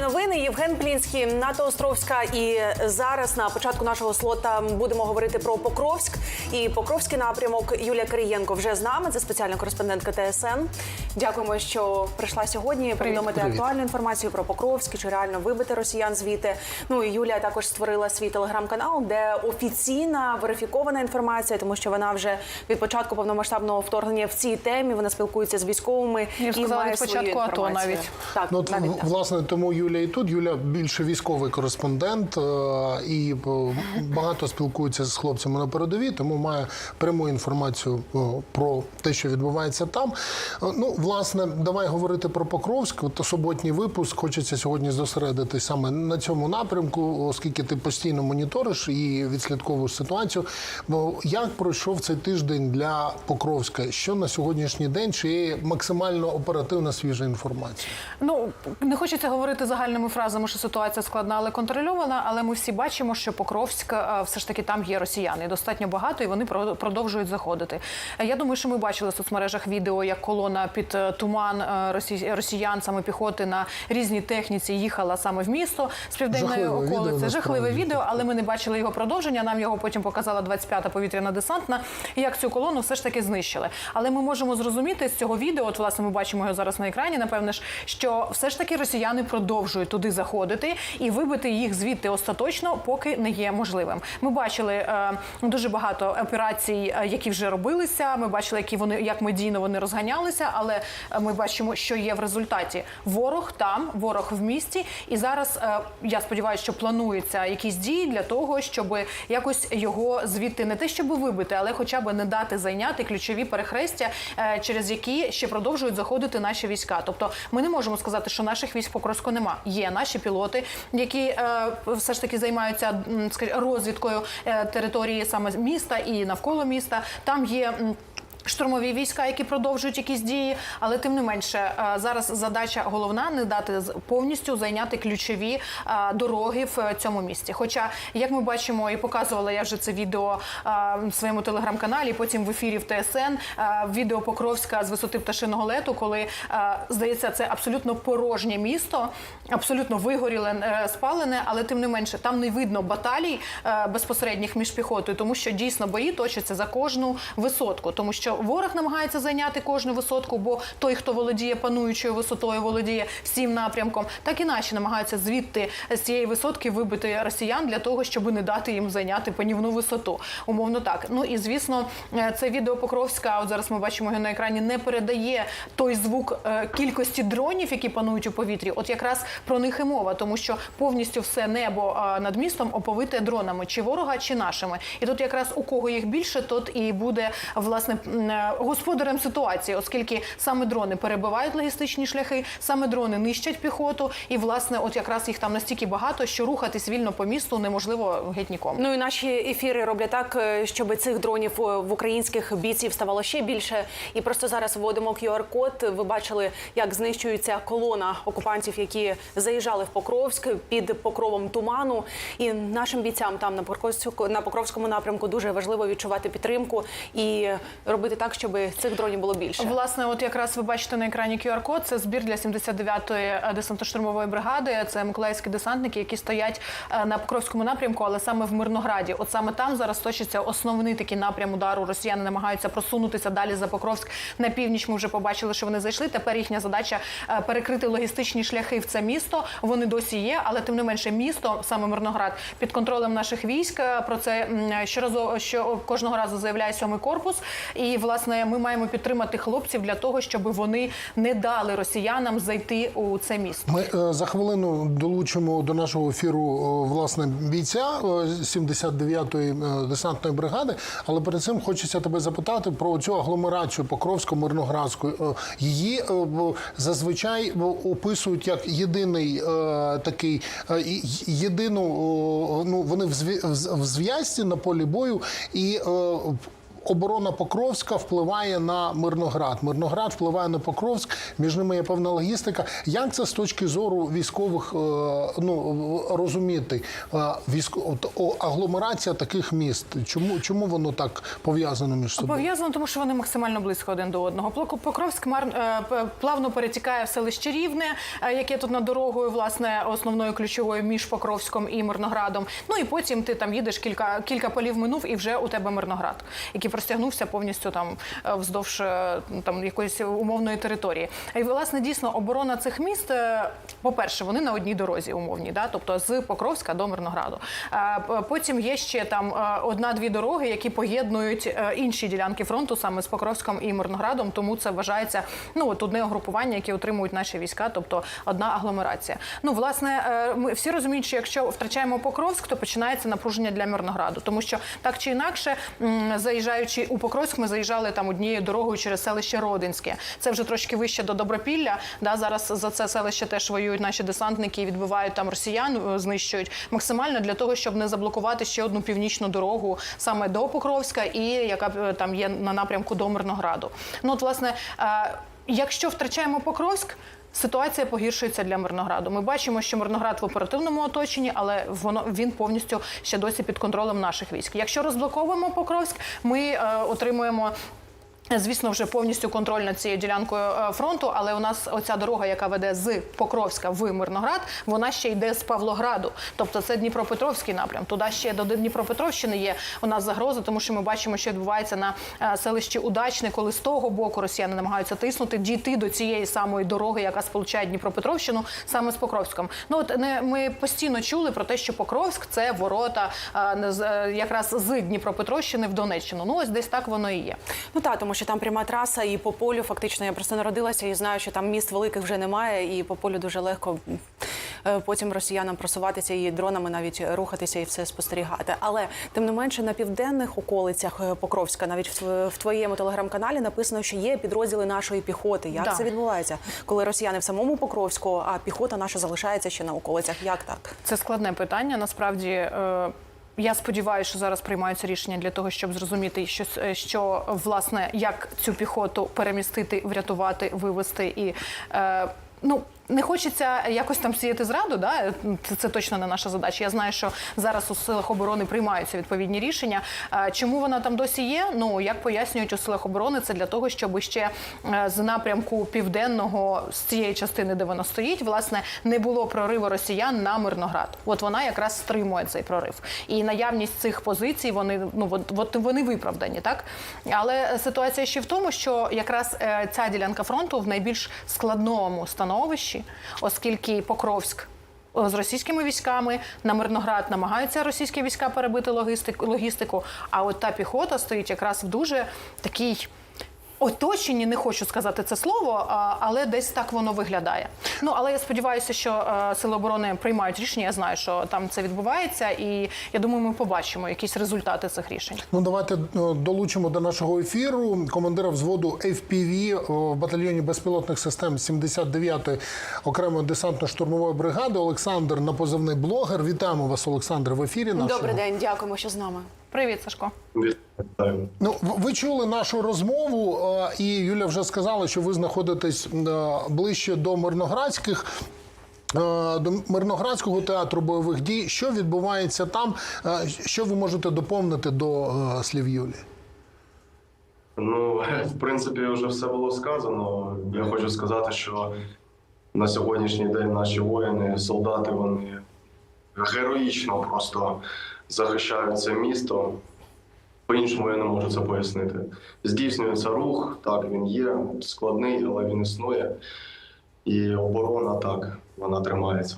новини. Євген Плінський, Ната Островська. І зараз на початку нашого слота будемо говорити про Покровськ і Покровський напрямок. Юлія Кирієнко вже з нами. Це спеціальна кореспондентка ТСН. Дякуємо, що прийшла сьогодні. Повідомити актуальну інформацію про Покровськ, і чи реально вибити росіян звідти. Ну і Юлія також створила свій телеграм-канал, де офіційна верифікована інформація, тому що вона вже від початку повномасштабного вторгнення в цій темі вона спілкується з військовими Я б сказала, має від свою початку АТО навіть. Так, Ну, навіть так. власне, тому Юлія і тут. Юля більше військовий кореспондент е, і е, багато спілкується з хлопцями на передовій, тому має пряму інформацію е, про те, що відбувається там. Ну, власне, давай говорити про Покровськ. От суботній випуск. Хочеться сьогодні зосередитись саме на цьому напрямку, оскільки ти постійно моніториш і відслідковуєш ситуацію. Бо як пройшов цей тиждень для Покровська? Що на сьогоднішній день? Чи є максимально оперативна свіжа інформація? Ну не хочеться говорити загальними фразами, що ситуація складна, але контрольована. Але ми всі бачимо, що Покровськ е, все ж таки там є росіяни. Достатньо багато, і вони про- продовжують заходити. Я думаю, що ми бачили в соцмережах відео, як колона під туман е, росі- росіян, саме піхоти на різній техніці їхала саме в місто з південної околиці. Жахливе відео, але ми не бачили його продовження. Нам його потім показала 25-та повітряна десантна. І як цю колону все ж таки знищили. Але ми можемо зрозуміти з цього відео, от власне ми бачимо його зараз на екрані. Напевне ж, що все ж таки росіяни продовжують туди заходити і вибити їх звідти остаточно, поки не є можливим. Ми бачили е, дуже багато операцій, е, які вже робилися. Ми бачили, які вони як медійно вони розганялися, але е, ми бачимо, що є в результаті. Ворог там, ворог в місті, і зараз е, я сподіваюся, що плануються якісь дії для того, щоб якось його звідти не те, щоб вибити, але хоча б не дати зайняти ключові перехрестя, е, через які ще продовжують заходити наші війська. Тобто, ми не можемо сказати, що наших військ в Покровську нема. Є наші пілоти, які все ж таки займаються розвідкою території саме міста і навколо міста. Там є. Штурмові війська, які продовжують якісь дії, але тим не менше е, зараз задача головна не дати повністю зайняти ключові е, дороги в е, цьому місті. Хоча, як ми бачимо, і показувала я вже це відео в своєму телеграм-каналі, потім в ефірі в ТСН відео Покровська з висоти пташиного лету, коли здається, це абсолютно порожнє місто, абсолютно вигоріле, спалене, але тим не менше там не видно баталій безпосередніх між піхотою, тому що дійсно бої точаться за кожну висотку, тому що ворог намагається зайняти кожну висотку, бо той, хто володіє пануючою висотою, володіє всім напрямком, так і наші намагаються звідти з цієї висотки вибити росіян для того, щоб не дати їм зайняти панівну висоту. Умовно так. Ну і звісно, е, це відео Покровська. От зараз ми бачимо його на екрані. Не передає той звук е, кількості дронів, які панують у повітрі. От якраз про них і мова, тому що повністю все небо над містом оповите дронами, чи ворога, чи нашими. І тут якраз у кого їх більше, тот і буде власне господарем ситуації, оскільки саме дрони перебивають логістичні шляхи, саме дрони нищать піхоту, і власне, от якраз їх там настільки багато, що рухатись вільно по місту неможливо геть нікому. Ну і наші ефіри роблять так, е, щоб цих дронів е, в українських бійців ставало ще більше. І просто зараз вводимо QR-код. Ви бачили, як знищується колона окупантів, які заїжджали в Покровськ під покровом туману. І нашим бійцям там на Покровському напрямку дуже важливо відчувати підтримку і робити так, щоб цих дронів було більше. Власне, от якраз ви бачите на екрані QR-код. Це збір для 79-ї десантно-штурмової бригади. Це миколаївські десантники, які стоять е, на Покровському напрямку, але саме в Мирнограді. От саме там зараз точиться основний такий напрям удару. Росіяни намагаються просунутися далі за Покровськ на північ. Ми вже побачили, що вони зайшли. Тепер їхня задача е, перекрити логістичні шляхи в це місто. Вони досі є, але тим не менше місто, саме Мирноград, під контролем наших військ. Е, Про це м, щоразу що кожного разу заявляє сьомий корпус. І власне ми маємо підтримати хлопців для того, щоб вони не дали росіянам зайти у це місто. Ми е, за хвилину долучимо до нашого ефіру е, власне бійця е, 79-ї е, десантної бригади. Але перед цим хочеться тебе запитати про цю агломерацію Покровсько-Мирноградську. Е, Її зазвичай описують як єдиний такий єдину. Ну вони в зв'язці на полі бою і. Оборона Покровська впливає на Мирноград. Мирноград впливає на Покровськ. Між ними є певна логістика. Як це з точки зору військових е, ну розуміти? Е, Військо агломерація таких міст. Чому чому воно так пов'язано між собою? Пов'язано, тому що вони максимально близько один до одного. Покровськ е, плавно перетікає в селище Рівне, яке тут над дорогою, власне, основною ключовою між Покровськом і Мирноградом. Ну і потім ти там їдеш кілька кілька полів минув, і вже у тебе Мирноград, який простягнувся повністю там е, вздовж е, там якоїсь умовної території. І власне дійсно оборона цих міст. е, По-перше, вони на одній дорозі умовній, да? тобто з Покровська до Мирнограду. Потім є ще там одна-дві дороги, які поєднують інші ділянки фронту саме з Покровськом і Мирноградом. Тому це вважається ну от одне угрупування, яке отримують наші війська, тобто одна агломерація. Ну власне, ми всі розуміють, що якщо втрачаємо Покровськ, то починається напруження для Мирнограду, тому що так чи інакше, м, заїжджаючи у Покровськ, ми заїжджали там однією дорогою через селище Родинське. Це вже трошки вище до Добропілля. Да, зараз за це селище теж воюють наші десантники і відбивають там росіян, е, знищують максимально для того, щоб не заблокувати ще одну північну дорогу саме до Покровська, і яка е, там є на напрямку до Мирнограду. Ну от власне, е, якщо втрачаємо Покровськ. Ситуація погіршується для Мирнограду. Ми бачимо, що Мирноград в оперативному оточенні, але воно він повністю ще досі під контролем наших військ. Якщо розблоковуємо Покровськ, ми е, отримуємо. Звісно, вже повністю контроль над цією ділянкою е, фронту, але у нас оця дорога, яка веде з Покровська в Мирноград, вона ще йде з Павлограду. Тобто це Дніпропетровський напрям. Туди ще до Дніпропетровщини є у нас загроза, тому що ми бачимо, що відбувається на е, селищі Удачне, коли з того боку росіяни намагаються тиснути, дійти до цієї самої дороги, яка сполучає Дніпропетровщину саме з Покровськом. Ну от не ми постійно чули про те, що Покровськ це ворота е, якраз з Дніпропетровщини в Донеччину. Ну ось десь так воно і є. Ну так, тому що там пряма траса, і по полю фактично я просто народилася і знаю, що там міст великих вже немає, і по полю дуже легко е, потім росіянам просуватися і дронами навіть рухатися і все спостерігати. Але тим не менше на південних околицях е, Покровська, навіть в в твоєму телеграм-каналі написано, що є підрозділи нашої піхоти. Як Да. це відбувається, коли росіяни в самому Покровську, а піхота наша залишається ще на околицях? Як так? Це складне питання. Насправді. Е... Я сподіваюся, що зараз приймаються рішення для того, щоб зрозуміти, що, с- що власне як цю піхоту перемістити, врятувати, вивести і е, ну. Не хочеться якось там сіяти зраду, да? це, це точно не наша задача. Я знаю, що зараз у силах оборони приймаються відповідні рішення. Чому вона там досі є? Ну як пояснюють у силах оборони, це для того, щоб ще е, з напрямку південного з цієї частини, де вона стоїть, власне, не було прориву росіян на Мирноград. От вона якраз стримує цей прорив. І наявність цих позицій вони ну от вони виправдані, так але ситуація ще в тому, що якраз е, ця ділянка фронту в найбільш складному становищі, оскільки Покровськ. З російськими військами на Мирноград намагаються російські війська перебити логістику, логістику. А от та піхота стоїть якраз в дуже такій оточенні, не хочу сказати це слово, але десь так воно виглядає. Ну але я сподіваюся, що е, сили оборони приймають рішення. Я знаю, що там це відбувається, і я думаю, ми побачимо якісь результати цих рішень. Ну, давайте е, долучимо до нашого ефіру командира взводу FPV е, в батальйоні безпілотних систем 79-ї окремої десантно-штурмової бригади. Олександр на позивний блогер. Вітаємо вас, Олександр, в ефірі. Нашого. Добрий день, дякуємо, що з нами. Привіт, Сашко. Ну, ви чули нашу розмову, і Юля вже сказала, що ви знаходитесь ближче до Мирноградських. До Мирноградського театру бойових дій. Що відбувається там? Що ви можете доповнити до е, слів Юлі? Ну, в принципі, вже все було сказано. Я хочу сказати, що на сьогоднішній день наші воїни, солдати, вони героїчно просто захищають це місто. По-іншому я не можу це пояснити. Здійснюється рух, так він є, складний, але він існує. І оборона так, вона тримається.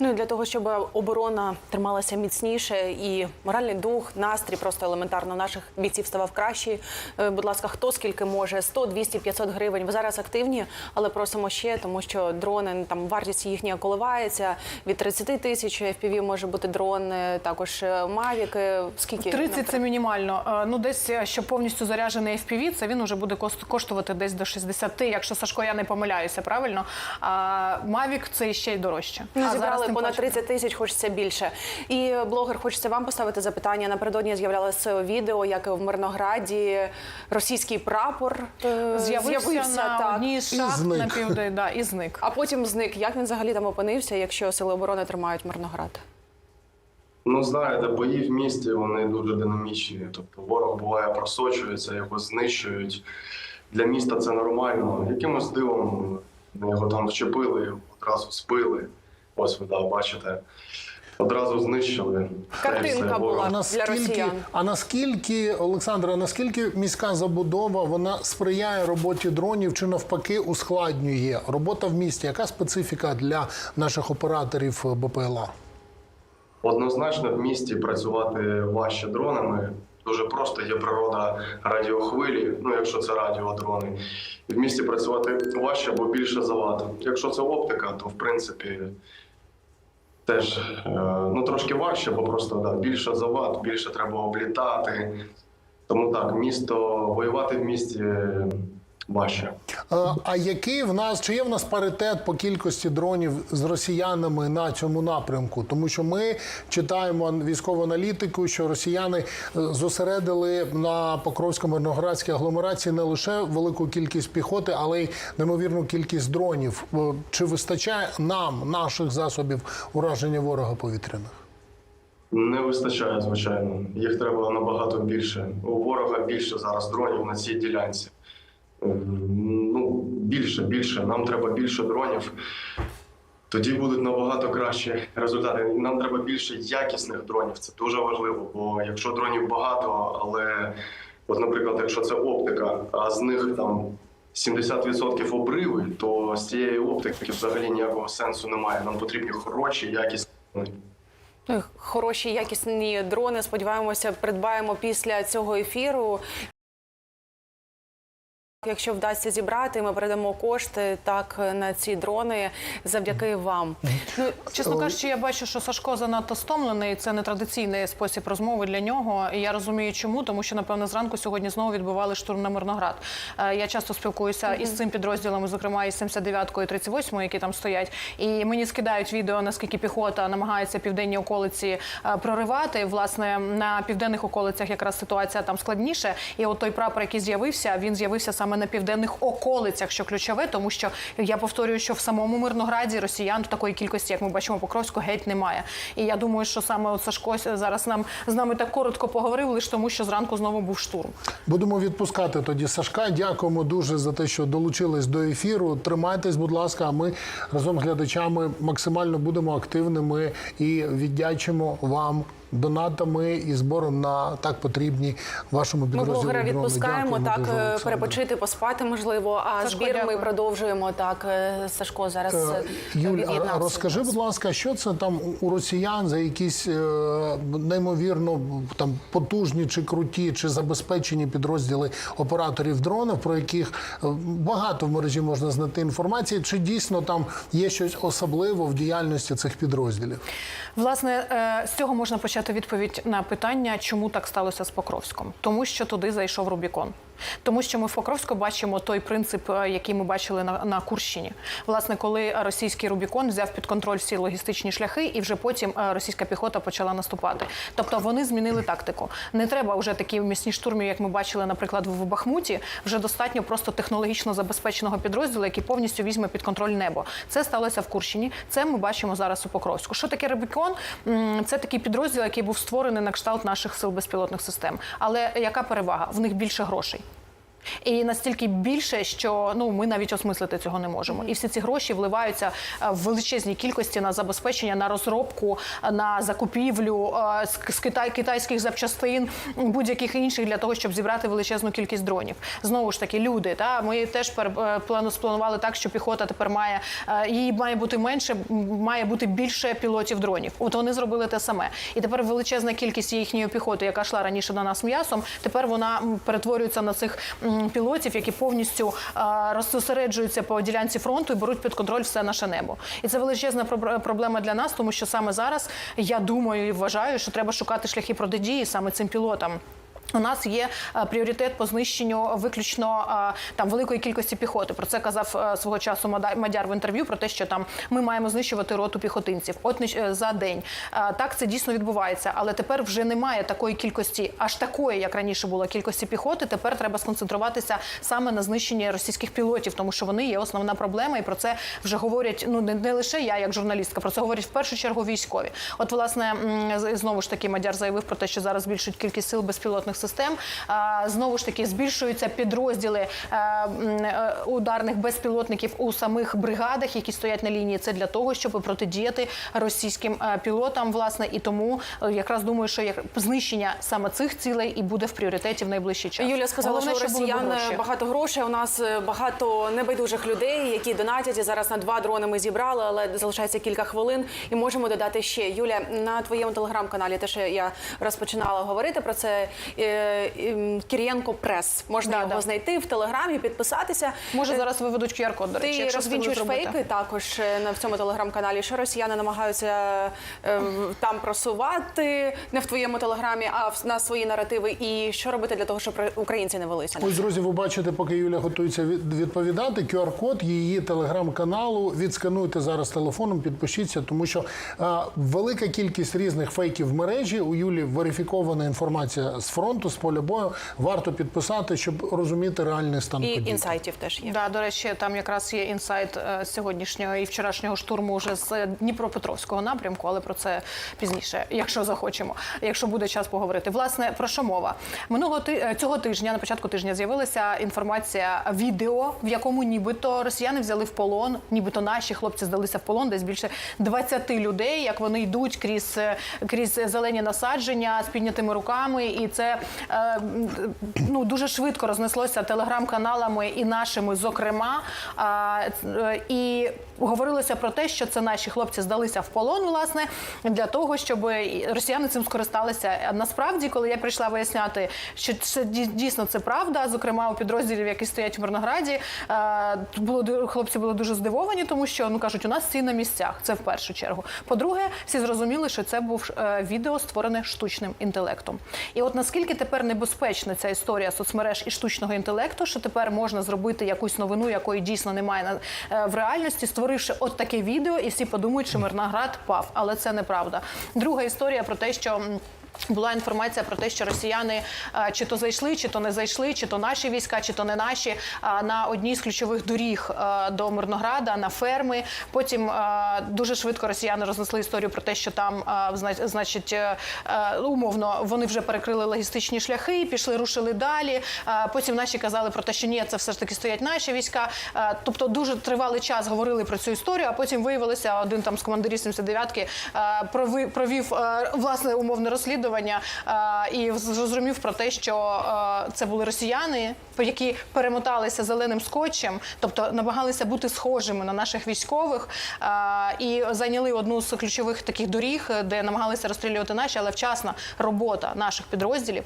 Ну і для того, щоб оборона трималася міцніше і моральний дух, настрій просто елементарно наших бійців ставав кращий. Е, Будь ласка, хто скільки може? 100, 200, 500 гривень. Ви зараз активні, але просимо ще, тому що дрони там вартість їхня коливається від 30 тисяч. FPV може бути дрон, е, також е, мавіки. Скільки 30 це мінімально. Е, Ну, десь е, щоб повністю заряджений FPV, це він уже буде коштувати десь до 60, якщо Сашко, я не помиляюся, правильно? А Mavic це ще й дорожче. Ну, а зібрали тим понад 30 тисяч, хочеться більше. І блогер, хочеться вам поставити запитання. Напередодні з'являлося відео, як в Мирнограді російський прапор е, З'явився на одній зник. на південь, да, і зник. А потім зник. Як він взагалі там опинився, якщо сили оборони тримають Мирноград? Ну, знаєте, бої в місті вони дуже динамічні. Тобто ворог буває просочується, його знищують. Для міста це нормально. Якимось дивом його там вчепили, одразу спили. Ось ви да, бачите. Одразу знищили. Картинка була. А Для наскільки, росіян. а наскільки, Олександра, наскільки міська забудова вона сприяє роботі дронів чи навпаки ускладнює робота в місті? Яка специфіка для наших операторів БПЛА? Однозначно в місті працювати важче дронами. Дуже просто є природа радіохвилі, ну якщо це радіодрони. І в місті працювати важче, бо більше завад. Якщо це оптика, то в принципі теж е, ну, трошки важче, бо просто да, більше завад, більше треба облітати. Тому так, місто, воювати в місті важче. А який в нас чи є в нас паритет по кількості дронів з росіянами на цьому напрямку? Тому що ми читаємо військову аналітику, що росіяни е, зосередили на Покровсько-Мирноградській агломерації не лише велику кількість піхоти, але й неймовірну кількість дронів. Е, Чи вистачає нам наших засобів ураження ворога повітряних? Не вистачає, звичайно. Їх треба набагато більше. У ворога більше зараз дронів на цій ділянці. Ем, Ну, більше, більше. Нам треба більше дронів. Тоді будуть набагато кращі результати. Нам треба більше якісних дронів. Це дуже важливо. Бо якщо дронів багато, але, от, наприклад, якщо це оптика, а з них там 70% обриви, то з цієї оптики взагалі ніякого сенсу немає. Нам потрібні хороші, якісні. дрони. Хороші, якісні дрони. Сподіваємося, придбаємо після цього ефіру. Якщо вдасться зібрати, ми передамо кошти так на ці дрони завдяки вам. Ну, чесно кажучи, я бачу, що Сашко занадто стомлений. Це не традиційний спосіб розмови для нього. І я розумію, чому, тому що напевно зранку сьогодні знову відбували штурм на Мирноград. Е, Я часто спілкуюся із цим підрозділом, зокрема із 79-ю і 38-ю, які там стоять. І мені скидають відео, наскільки піхота намагається південні околиці е, проривати. Власне, на південних околицях якраз ситуація там складніше. І от той прапор, який з'явився, він з'явився саме на південних околицях, що ключове, тому що я повторюю, що в самому Мирнограді росіян такої кількості, як ми бачимо, Покровську, геть немає. І я думаю, що саме от Сашко зараз нам з нами так коротко поговорив, лише тому, що зранку знову був штурм. Будемо відпускати тоді Сашка. Дякуємо дуже за те, що долучились до ефіру. Тримайтесь, будь ласка. А ми разом з глядачами максимально будемо активними і віддячимо вам донатами і збором на так потрібні вашому Ми підрозділу. блогера дрони. відпускаємо Дякуємо так дуже, е, перепочити, поспати можливо. А Сашко, збір ми продовжуємо. Так е, Сашко зараз е, Юль, а розкажи, будь ласка, що це там у росіян за якісь е, неймовірно там потужні чи круті, чи забезпечені підрозділи операторів дронів, про яких багато в мережі можна знайти інформації, чи дійсно там є щось особливе в діяльності цих підрозділів? Власне, е, з цього можна почати відповідь на питання, чому так сталося з Покровськом, тому що туди зайшов Рубікон. Тому що ми в Покровську бачимо той принцип, е, який ми бачили на, на Курщині. Власне, коли російський Рубікон взяв під контроль всі логістичні шляхи, і вже потім е, російська піхота почала наступати. Тобто вони змінили тактику. Не треба вже такі місні штурмів, як ми бачили, наприклад, в Бахмуті. Вже достатньо просто технологічно забезпеченого підрозділу, який повністю візьме під контроль небо. Це сталося в Курщині. Це ми бачимо зараз у Покровську. Що таке Рубікон? Це такий підрозділ, який був створений на кшталт наших сил безпілотних систем. Але яка перевага? В них більше грошей. І настільки більше, що ну ми навіть осмислити цього не можемо. І всі ці гроші вливаються е, в величезні кількості на забезпечення, на розробку, на закупівлю е, з китай китайських запчастин, будь-яких інших для того, щоб зібрати величезну кількість дронів. Знову ж таки, люди. Та ми теж е, плану спланували так, що піхота тепер має її має бути менше, має бути більше пілотів дронів. От вони зробили те саме. І тепер величезна кількість їхньої піхоти, яка йшла раніше до нас м'ясом, тепер вона перетворюється на цих пілотів, які повністю е, розсереджуються по ділянці фронту і беруть під контроль все наше небо. І це величезна проб- проблема для нас, тому що саме зараз я думаю і вважаю, що треба шукати шляхи протидії саме цим пілотам. У нас є е, пріоритет по знищенню виключно е, там великої кількості піхоти. Про це казав е, свого часу Мадяр в інтерв'ю про те, що там ми маємо знищувати роту піхотинців. От за день. Так це дійсно відбувається, але тепер вже немає такої кількості, аж такої, як раніше було, кількості піхоти. Тепер треба сконцентруватися саме на знищенні російських пілотів, тому що вони є основна проблема, і про це вже говорять. Ну не, не лише я, як журналістка, про це говорять в першу чергу військові. От, власне, знову ж таки, Мадяр заявив про те, що зараз збільшують кількість сил безпілотних систем. Знову ж таки, збільшуються підрозділи е, е, ударних безпілотників у самих бригадах, які стоять на лінії. Це для того, щоб протидіяти російським е, пілотам, власне, і тому е, якраз думаю, що знищення саме цих цілей і буде в пріоритеті в найближчий час. Юля сказала, Головне, що у росіян гроші. багато грошей. У нас е, багато небайдужих людей, які донатять. І зараз на два дрони ми зібрали, але залишається кілька хвилин, і можемо додати ще. Юля, на твоєму телеграм-каналі, те, що я розпочинала говорити про це. Е, е, Прес. Можна Да, його да. знайти в телеграмі, підписатися. Може Е, зараз виведуть QR-код, до речі, Ти якщо розвінчуєш фейки також е, на в цьому телеграм-каналі, що росіяни намагаються е, там просувати не в твоєму телеграмі, а в- на свої наративи. І що робити для того, щоб українці не велися? Ось, друзі, ви бачите, поки Юля готується від- відповідати, QR-код її телеграм-каналу. Відскануйте зараз телефоном, підпишіться, тому що а, велика кількість різних фейків в мережі. У Юлі верифікована інформація з фронту, з поля бою. Варто підписати, щоб розуміти реальний стан І подій. інсайтів теж є. Да, до речі, там якраз є інсайт е, сьогоднішнього і вчорашнього штурму вже з е, Дніпропетровського напрямку, але про це пізніше, якщо захочемо, якщо буде час поговорити. Власне, про що мова? Минулого ти е, цього тижня, на початку тижня, з'явилася інформація відео, в якому нібито росіяни взяли в полон, нібито наші хлопці здалися в полон, десь більше 20 людей, як вони йдуть крізь крізь зелені насадження з піднятими руками, і це ну дуже швидко рознеслося телеграм-каналами і нашими, зокрема. Е, і говорилося про те, що це наші хлопці здалися в полон, власне, для того, щоб росіяни цим скористалися. Насправді, коли я прийшла виясняти, що це дійсно це правда, зокрема у підрозділів, які стоять в Мирнограді, е, було хлопці були дуже здивовані, тому що ну кажуть, у нас всі на місцях. Це в першу чергу. По-друге, всі зрозуміли, що це був е, відео створене штучним інтелектом. І от наскільки тепер небезпечна ця історія соцмереж і штучного інтелекту, що тепер можна зробити якусь новину, якої дійсно немає е, в реальності, створивши от таке відео, і всі подумають, що Мирноград пав, але це неправда. Друга історія про те, що. Була інформація про те, що росіяни е, чи то зайшли, чи то не зайшли, чи то наші війська, чи то не наші е, на одній з ключових доріг е, до Мирнограда на ферми. Потім дуже швидко росіяни рознесли історію про те, що там, значить, умовно вони вже перекрили логістичні шляхи, пішли, рушили далі. Потім наші казали про те, що ні, це все ж таки стоять наші війська. Тобто дуже тривалий час говорили про цю історію, а потім виявилося один там з командирів 79-ки е, провів власне умовне розслідування е, і зрозумів про те, що е, це були росіяни, які перемоталися зеленим скотчем, тобто намагалися бути схожими на наших військових е, і зайняли одну з ключових таких доріг, де намагалися розстрілювати наші, але вчасна робота наших підрозділів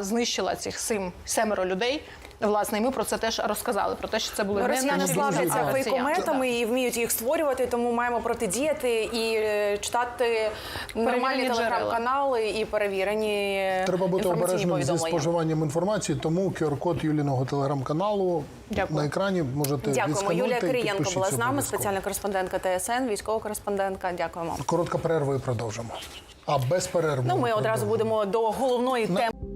знищила цих сим семеро людей. Власне, і ми про це теж розказали. Про те, що це були не Росіяни славляться славляться фейкометами і вміють їх створювати, тому маємо протидіяти і е, читати нормальні телеграм-канали і перевірені Треба бути обережним зі споживанням інформації, тому QR-код Юліного телеграм-каналу на екрані можете Дякуємо. Юлія Кирієнко була з нами, спеціальна кореспондентка ТСН, військова кореспондентка. Дякуємо. Коротка перерва і продовжимо. А без перерви. Ну, ми одразу будемо до головної теми.